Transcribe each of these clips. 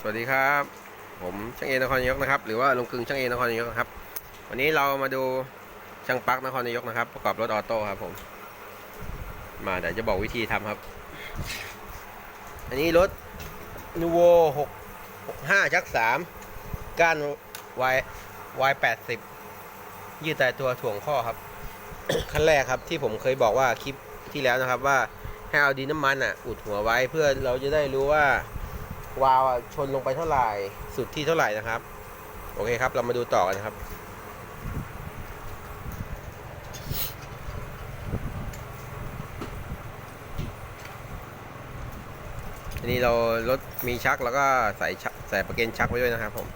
สวัสดีครับ ผมช่างเอนครนายกนะครับ หรือว่าลุงกึ่งช่างเอนครนายกนะครับวันนี้เรามาดูช่างปลั๊กนครนายกนะครับ ประกอบรถออโต้ครับผม มาเดี๋ยวจะบอกวิธีทำครับ อันนี้รถนูโวหกห้าชักสามก้านวายวายแปดสิบยืดแต่ตัวถ่วงข้อครับขั้นแรกครับที่ผมเคยบอกว่าคลิปที่แล้วนะครับว่าให้เอาดินน้ำมันอะอุดหัวไว้เพื่อเราจะได้รู้ว่า วาล์วชนลงไปเท่าไหร่ สุดที่เท่าไหร่นะครับ โอเคครับ เรามาดูต่อกันครับอันนี้เรารถมีชักแล้วก็ใส่ใส่ประเกนชักไว้ด้วยนะครับผม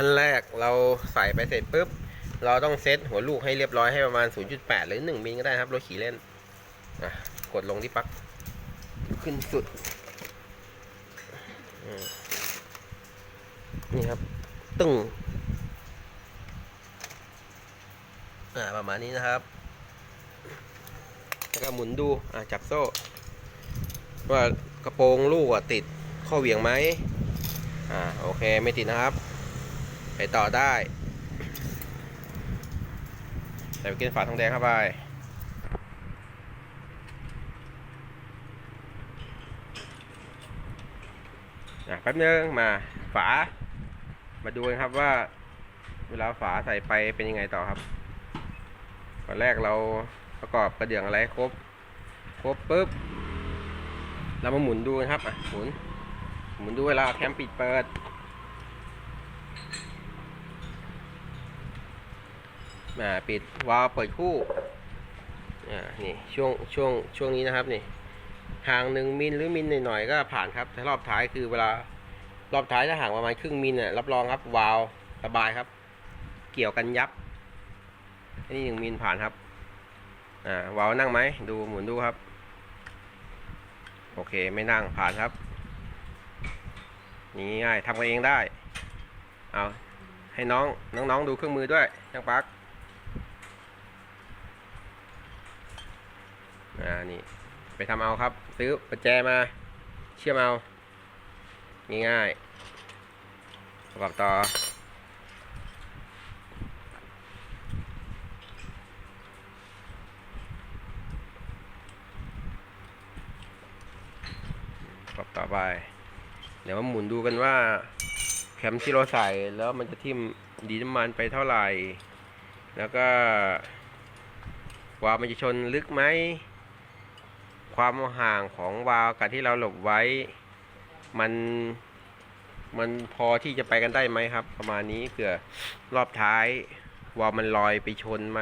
ขั้นแรกเราใส่ไปเสร็จปุ๊บ เราต้องเซตหัวลูกให้เรียบร้อยให้ประมาณ 0.8 หรือ 1 มิลก็ได้ครับรถขี่เล่นกดลงที่ปลั๊กขึ้นสุด นี่ครับ ตึ้งประมาณนี้นะครับ แล้วก็หมุนดูจับโซ่ ว่ากระโปรงลูกติดข้อเหวี่ยงไหมอ่าโอเคไม่ติดนะครับ ไปต่อได้ใส่ไปกินฝาทองแดงเข้าไปอะแป๊บนึงมาฝา มาดูกันครับว่า เวลาฝาใส่ไปเป็นยังไงต่อครับตอนแรกเราประกอบกระเดื่องอะไรครบ ครบปุ๊บ เรามาหมุนดูกันครับอะหมุน หมุนดูเวลาแคมปิดเปิด อ่าปิดวาล์วเปิดคู่อ่านี่ช่วงช่วงช่วงนี้นะครับนี่ห่างหนึ่งมิลหรือมิลหน่อยๆก็ผ่านครับถ้ารอบท้ายคือเวลารอบท้ายถ้าห่างประมาณครึ่งมิลเนี่ยรับรองครับวาล์วสบายครับ เกี่ยวกันยับอันนี้หนึ่งมิลผ่านครับอ่าวาล์วนั่งไหมดูหมุนดูครับ โอเคไม่นั่งผ่านครับนี่ง่ายทำกันเองได้เอาให้น้องน้องๆดูเครื่องมือด้วยช่างปลั๊ก อ่านี่ไปทำเอาครับ ซื้อประแจมา เชื่อมเอาง่ายๆประกอบต่อประกอบต่อไป เดี๋ยวมาหมุนดูกันว่าแคมที่เราใส่แล้วมันจะทิ่มดีน้ำมันไปเท่าไหร่ แล้วก็วาล์วมันจะชนลึกไหม ความห่างของวาล์วกับที่เราหลบไว้ มันมันพอที่จะไปกันได้ไหมครับ ประมาณนี้เผื่อรอบท้ายวาล์วมันลอยไปชนไหม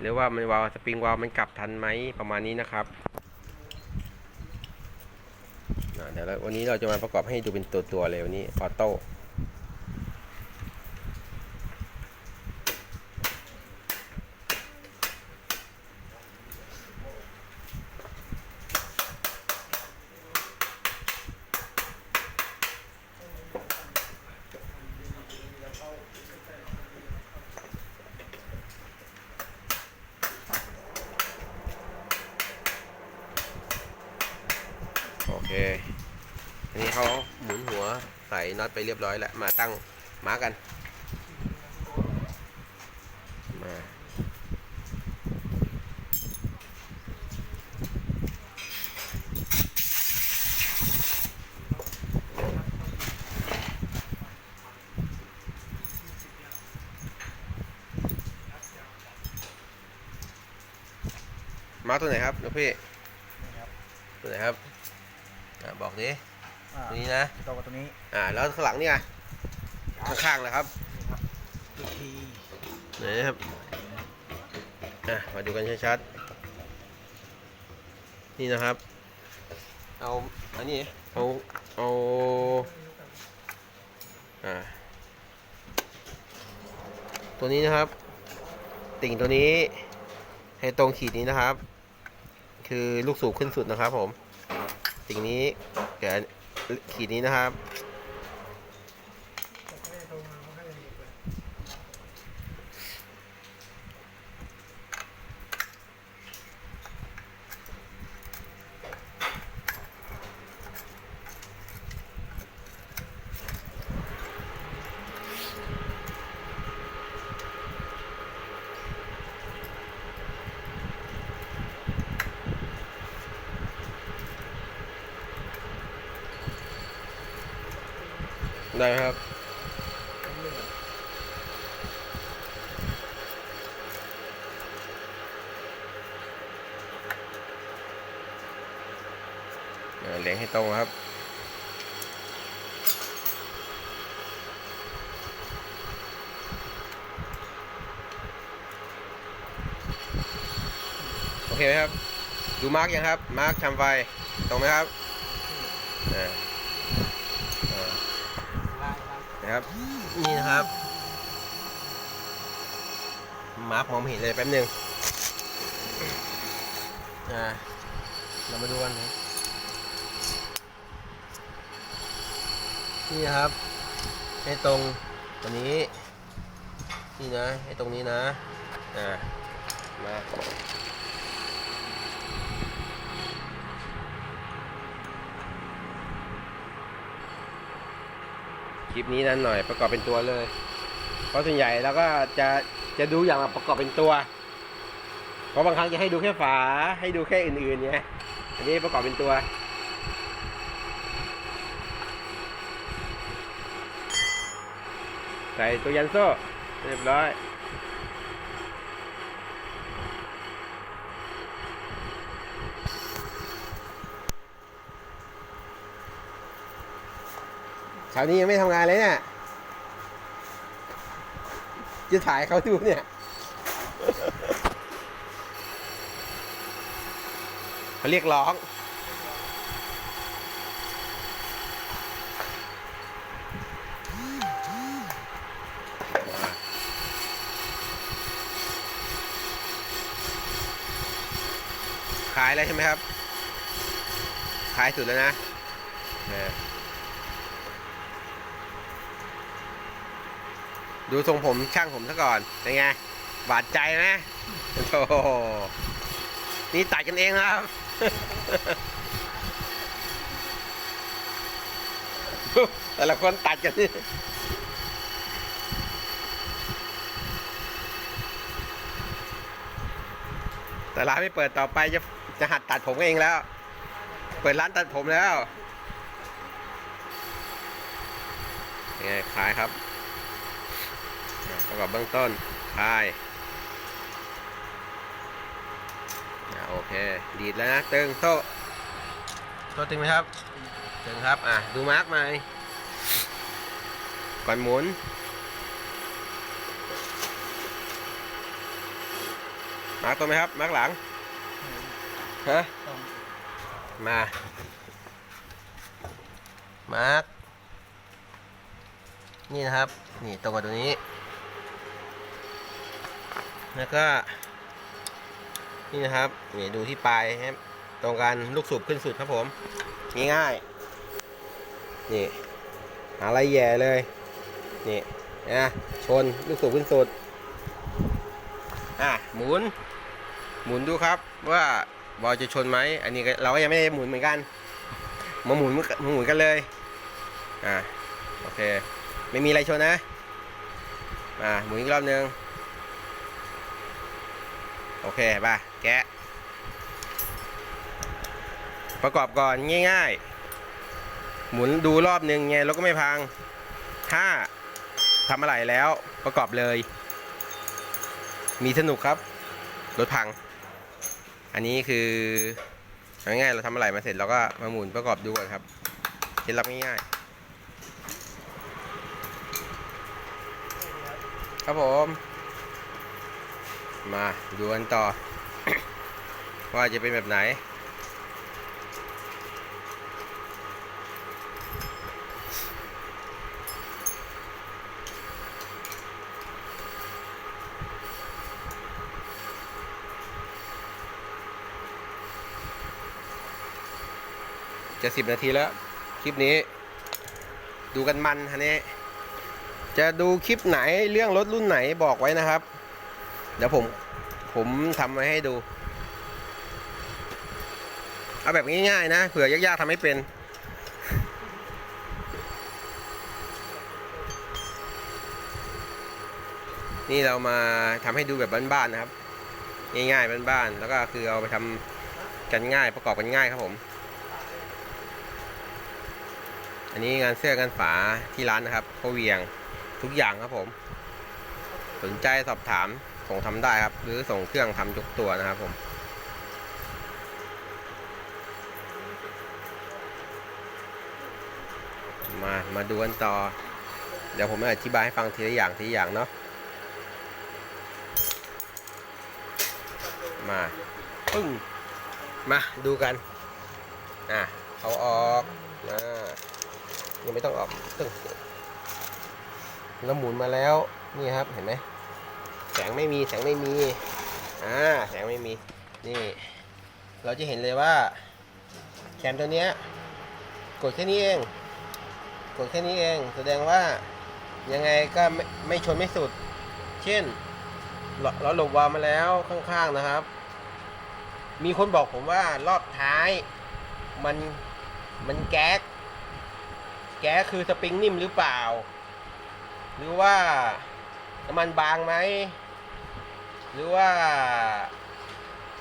หรือว่ามันวาล์วสปริงวาล์วมันกลับทันไหมประมาณนี้นะครับเดี๋ยววันนี้เราจะมาประกอบให้ดูเป็นตัวตัวเลยวันนี้ออโต้ เคอันนี้เขาหมุนหัวใส่น็อตไปเรียบร้อยแล้ว มาตั้งมากัน มามาตัวไหนครับลูกพี่นี่ครับตัวไหนครับ อ่าบอกดิอ่าตัวนี้นะตรงกับตรงนี้อ่าแล้วข้างหลังนี่ไงข้างๆนะครับอีกทีไหนนะครับอะมาดูกันชัดๆนี่นะครับ เอาอันนี้เอาเอาอ่าตัวนี้นะครับ ติ่งตัวนี้ให้ตรงขีดนี้นะครับ คือลูกสูบขึ้นสุดนะครับผม สิ่งนี้เดี๋ยวขีดนี้นะครับ ได้ครับ เลี้ยงให้ตรงครับโอเคไหมครับ ดูมาร์กยังครับ มาร์กชำไฟ ตรงไหมครับอ่าอ่า ไล่ไล่ นะครับ นี่นะครับ มาร์กมองไม่เห็นเลยแป๊บหนึงอ่าเรามาดูกันนะนี่นะครับให้ตรงตัวนี้ นี่นะให้ตรงนี้นะ อ่า มา ลิปนี้นั้นหน่อยประกอบเป็นตัวเลย เพราะส่วนใหญ่เราก็จะจะดูอย่างประกอบเป็นตัว เพราะบางครั้งจะให้ดูแค่ฝาให้ดูแค่อื่นๆเนี่ยอันนี้ประกอบเป็นตัวใส่ตัวยันโซ่เรียบร้อย เช้านี้ยังไม่ทำงานเลยเนี่ย จะถ่ายเขาดูเนี่ยเขาเรียกร้อง ขายแล้วใช่ไหมครับ ขายสุดแล้วนะเออ ดูทรงผมช่างผมซะก่อนเป็นไงบาดใจไหมโอ้โหนี่ตัดกันเองครับแต่ละคนตัดกันนี่แต่ร้านไม่เปิดต่อไปจะจะหัดตัดผมเองแล้ว เปิดร้านตัดผมแล้วยังไงขายครับ ประกอบเบื้องต้นคลายอโอเค ดีดแล้วนะตึงโซ่โซ่ตึงไหมครับ ตึงครับ อะ ดูมาร์กใหม่ ก่อนหมุน มาร์กตัวไหมครับ มาร์กหลัง ฮะ มา มาร์กนี่นะครับ นี่ตรงกับตัวนี้ แล้วก็นี่นะครับนี่ดูที่ปลายครับตรงกันลูกสูบขึ้นสุดครับผม ง่ายๆนี่อะไรแย่เลยนี่นะชนลูกสูบขึ้นสุดอะหมุน หมุนดูครับว่าบอลจะชนไหมอันนี้เราก็ยังไม่ได้หมุนเหมือนกัน มาหมุนมาหมุนกันเลยอ่าโอเค ไม่มีอะไรชนนะอ่าหมุนอีกรอบนึง อเคป่ะแกะ ประกอบก่อนง่ายๆ หมุนดูรอบนึงไงรถก็ไม่พัง ถ้าทำอะไรแล้วประกอบเลย มีสนุกครับ รถพัง อันนี้คือเอาง่ายๆเราทำอะไรมาเสร็จเราก็มาหมุนประกอบดูก่อนครับเคล็ดลับง่ายๆครับผม มาดูกันต่อ ว่าจะเป็นแบบไหน จะสิบนาทีแล้ว คลิปนี้ ดูกันมันฮะเนี้จะดูคลิปไหนเรื่องรถรุ่นไหนบอกไว้นะครับ เดี๋ยวผม ผมทำไว้ให้ดู เอาแบบง่ายๆนะเผื่อยากๆทำไม่เป็น นี่เรามาทำให้ดูแบบบ้านๆนะครับ ง่ายๆบ้านๆแล้วก็คือเอาไปทำกันง่ายประกอบกันง่ายครับผม อันนี้งานเสื้องานฝาที่ร้านนะครับเขาเวียงทุกอย่างครับผม สนใจสอบถาม ส่งทำได้ครับ หรือส่งเครื่องทำยกตัวนะครับผมมามาดูกันต่อ เดี๋ยวผมจะอธิบายให้ฟังทีละอย่างทีละอย่างเนาะมาปึ้งมาดูกันอะเขาออกนะยังไม่ต้องออกตึ้งแล้วหมุนมาแล้วนี่ครับเห็นไหม สงไม่มีแสงไม่มีอ่าแสงไม่มีนี่เราจะเห็นเลยว่าแคมตัวเนี้ยกดแค่นี้เอง กดแค่นี้เอง แสดงว่ายังไงก็ไม่ไม่ชนไม่สุด เช่นเราเราหลบวาวมาแล้วข้างๆนะครับ มีคนบอกผมว่ารอบท้าย มันมันแก๊ก แก๊กคือสปริงนิ่มหรือเปล่า หรือว่าน้ำมันบางไหม หรือว่า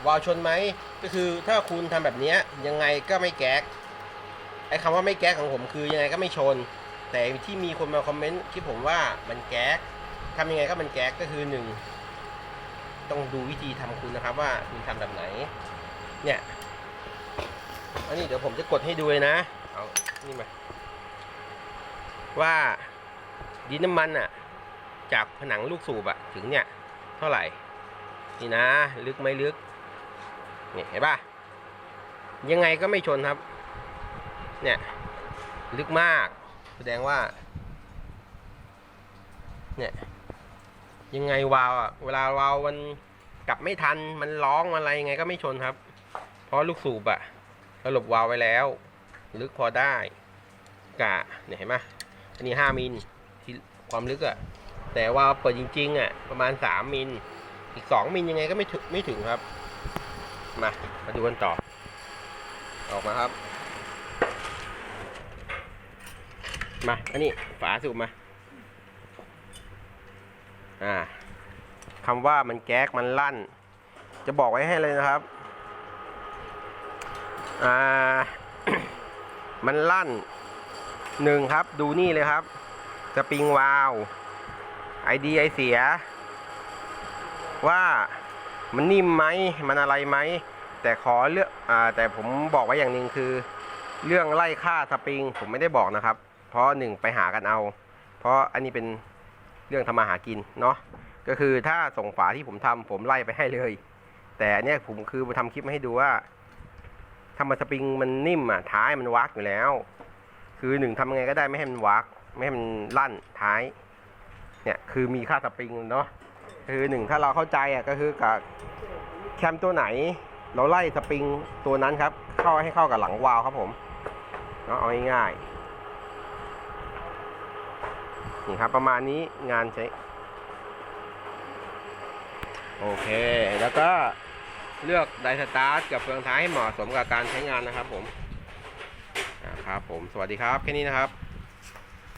วาวชนไหมก็คือถ้าคุณทำแบบนี้ยังไงก็ไม่แก๊กไอ้คำว่าไม่แก๊กของผมคือยังไงก็ไม่ชน แต่ที่มีคนมาคอมเมนต์คลิปผมว่ามันแก๊กทำยังไงก็มันแก๊กก็คือหนึ่งต้องดูวิธีทำคุณนะครับว่าคุณทำแบบไหน เนี่ยอันนี้เดี๋ยวผมจะกดให้ดูเลยนะเอานี่มาว่าดินน้ำมันอะจากผนังลูกสูบอะ ถึงเนี่ย เท่าไหร่ นี่นะ ลึกไหมลึกนี่เห็นป่ะยังไงก็ไม่ชนครับ เนี่ย ลึกมาก แสดงว่า เนี่ย ยังไงวาวอะเวลาวาวมันกลับไม่ทัน มันร้องมันอะไรยังไงก็ไม่ชนครับ เพราะลูกสูบอะเราหลบวาวไว้แล้ว ลึกพอได้กะเนี่ยเห็นไหมอันนี้ห้ามิลที่ความลึกอะแต่ว่าวเปิดจริง ๆอะประมาณสามมิล อีกสองมิลยังไงก็ไม่ถึงไม่ถึงครับ มา มาดูกันต่อ ออกมาครับ มา อันนี้ฝาสูบมา อ่าคำว่ามันแก๊กมันลั่น จะบอกไว้ให้เลยนะครับ อ่า มันลั่นหนึ่งครับ ดูนี่เลยครับ สปริงวาลวไอดีไอเสีย ว่ามันนิ่มไหมมันอะไรไหม แต่ขอเลือกอ่าแต่ผมบอกไว้อย่างหนึ่งคือ เรื่องไล่ค่าสปริงผมไม่ได้บอกนะครับ เพราะหนึ่งไปหากันเอา เพราะอันนี้เป็นเรื่องทำมาหากินเนาะก็คือถ้าส่งฝาที่ผมทำผมไล่ไปให้เลย แต่อันเนี้ยผมคือมาทำคลิปมาให้ดูว่าทำมาสปริงมันนิ่มอะท้ายมันวักอยู่แล้ว คือหนึ่งทำยังไงก็ได้ไม่ให้มันวักไม่ให้มันลั่นท้าย เนี่ยคือมีค่าสปริงเนาะ คือหนึ่งถ้าเราเข้าใจอะก็คือกับแคมตัวไหน เราไล่สปริงตัวนั้นครับ เข้าให้เข้ากับหลังวาล์วครับผมเนาะเอาง่ายๆนี่ครับประมาณนี้งานใช้โอเค แล้วก็เลือกไดสตาร์ทกับเฟืองท้ายให้เหมาะสมกับการใช้งานนะครับผมอ่าครับผมสวัสดีครับ แค่นี้นะครับ